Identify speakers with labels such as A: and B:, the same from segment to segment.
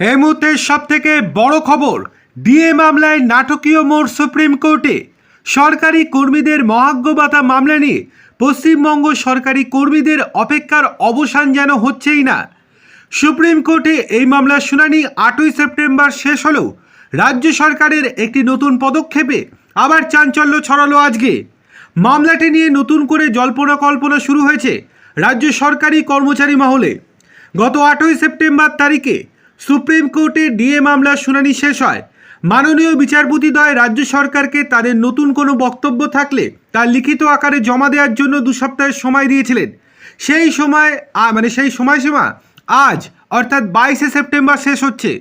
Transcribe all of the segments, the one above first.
A: এই মুহূর্তে সব থেকে বড় খবর, ডিএ মামলায় নাটকীয় মোড় সুপ্রিম কোর্টে। সরকারি কর্মীদের মহাজ্ঞ মামলা নিয়ে পশ্চিমবঙ্গ সরকারি কর্মীদের অপেক্ষার অবসান যেন হচ্ছেই না। সুপ্রিম কোর্টে এই মামলার শুনানি আটই সেপ্টেম্বর শেষ হলেও রাজ্য সরকারের একটি নতুন পদক্ষেপে আবার চাঞ্চল্য ছড়ালো আজকে। মামলাটি নিয়ে নতুন করে জল্পনা কল্পনা শুরু হয়েছে রাজ্য সরকারি কর্মচারী মহলে। গত আটই সেপ্টেম্বর তারিখে সুপ্রিম কোর্টে ডিএ মামলার শুনানি শেষ হয়। মাননীয় বিচারপতিদ্বয় রাজ্য সরকারকে তাদের নতুন কোনো বক্তব্য থাকলে তার লিখিত আকারে জমা দেওয়ার জন্য দু সপ্তাহের সময় দিয়েছিলেন। সেই সময় মানে সেই সময়সীমা আজ, অর্থাৎ বাইশে সেপ্টেম্বর শেষ হচ্ছে।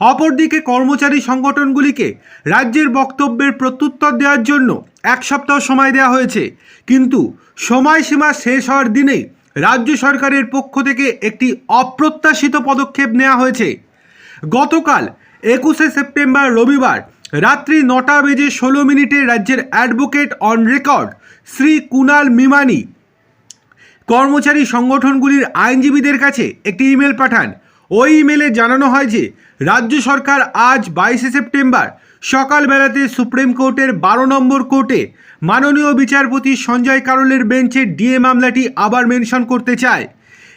A: অপরদিকে কর্মচারী সংগঠনগুলিকে রাজ্যের বক্তব্যের প্রত্যুত্তর দেওয়ার জন্য এক সপ্তাহ সময় দেওয়া হয়েছে। কিন্তু সময়সীমা শেষ হওয়ার দিনেই রাজ্য সরকারের পক্ষ থেকে একটি অপ্রত্যাশিত পদক্ষেপ নেওয়া হয়েছে। গতকাল একুশে সেপ্টেম্বর রবিবার রাত্রি নটা বেজে ষোলো মিনিটে রাজ্যের advocate on record Shri Kunal Mimani কর্মচারী সংগঠনগুলির আইনজীবীদের কাছে একটি ইমেল পাঠান। ওই ইমেলে জানানো হয় যে, রাজ্য সরকার আজ বাইশে সেপ্টেম্বর সকালবেলাতে সুপ্রিম কোর্টের বারো নম্বর কোর্টে মাননীয় বিচারপতি সঞ্জয় কারোলের বেঞ্চে ডিএ মামলাটি আবার মেনশন করতে চায়।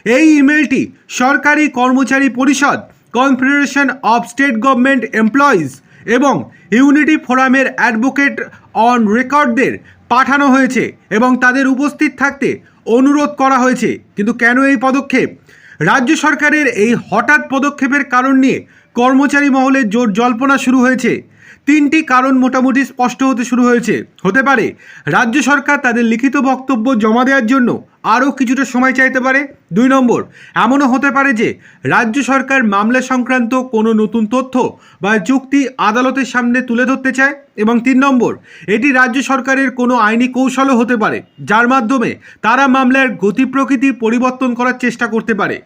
A: এই ইমেলটি সরকারি কর্মচারী পরিষদ confederation of state government employees এবং ইউনিটি ফোরামের অ্যাডভোকেট অন রেকর্ডদের পাঠানো হয়েছে এবং তাদের উপস্থিত থাকতে অনুরোধ করা হয়েছে। কিন্তু কেন এই পদক্ষেপ? রাজ্য সরকারের এই হঠাৎ পদক্ষেপের কারণ নিয়ে কর্মচারী মহলে জোর জল্পনা শুরু হয়েছে। তিনটি কারণ মোটামুটি স্পষ্ট হতে শুরু হয়েছে। হতে পারে, রাজ্য সরকার তাদের লিখিত বক্তব্য জমা দেওয়ার জন্য আরও কিছুটা সময় চাইতে পারে। দুই নম্বর, এমনও হতে পারে যে রাজ্য সরকার মামলা সংক্রান্ত কোনো নতুন তথ্য বা চুক্তি আদালতের সামনে তুলে ধরতে চায়। এবং তিন নম্বর, এটি রাজ্য সরকারের কোনো আইনি কৌশলও হতে পারে, যার মাধ্যমে তারা মামলার গতি প্রকৃতি পরিবর্তন করার চেষ্টা করতে পারে।